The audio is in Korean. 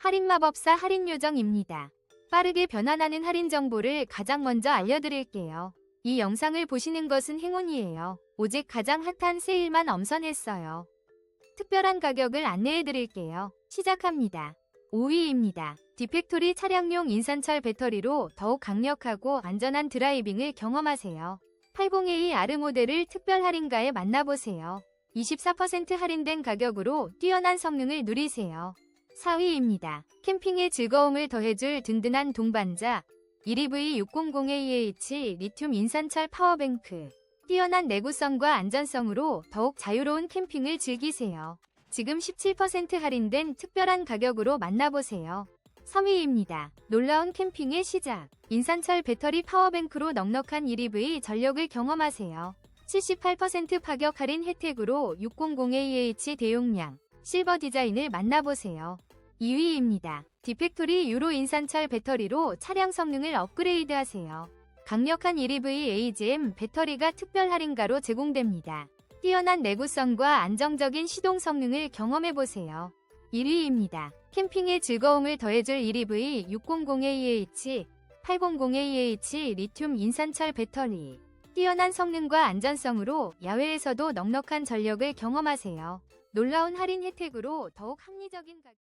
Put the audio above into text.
할인마법사 할인요정입니다. 빠르게 변환하는 할인 정보를 가장 먼저 알려드릴게요. 이 영상을 보시는 것은 행운이에요. 오직 가장 핫한 세일만 엄선했어요. 특별한 가격을 안내해드릴게요. 시작합니다. 5위입니다. 디팩토리 차량용 인산철 배터리로 더욱 강력하고 안전한 드라이빙을 경험하세요. 80A R 모델을 특별 할인가에 만나보세요. 24% 할인된 가격으로 뛰어난 성능을 누리세요. 4위입니다. 캠핑의 즐거움을 더해줄 든든한 동반자 1EV600AH 리튬 인산철 파워뱅크 뛰어난 내구성과 안전성으로 더욱 자유로운 캠핑을 즐기세요. 지금 17% 할인된 특별한 가격으로 만나보세요. 3위입니다. 놀라운 캠핑의 시작. 인산철 배터리 파워뱅크로 넉넉한 1EV 전력을 경험하세요. 78% 파격 할인 혜택으로 600AH 대용량 실버 디자인을 만나보세요. 2위입니다. 디팩토리 유로 인산철 배터리로 차량 성능을 업그레이드하세요. 강력한 1EV AGM 배터리가 특별 할인가로 제공됩니다. 뛰어난 내구성과 안정적인 시동 성능을 경험해보세요. 1위입니다. 캠핑의 즐거움을 더해줄 1EV 600AH, 800AH 리튬 인산철 배터리. 뛰어난 성능과 안전성으로 야외에서도 넉넉한 전력을 경험하세요. 놀라운 할인 혜택으로 더욱 합리적인 가격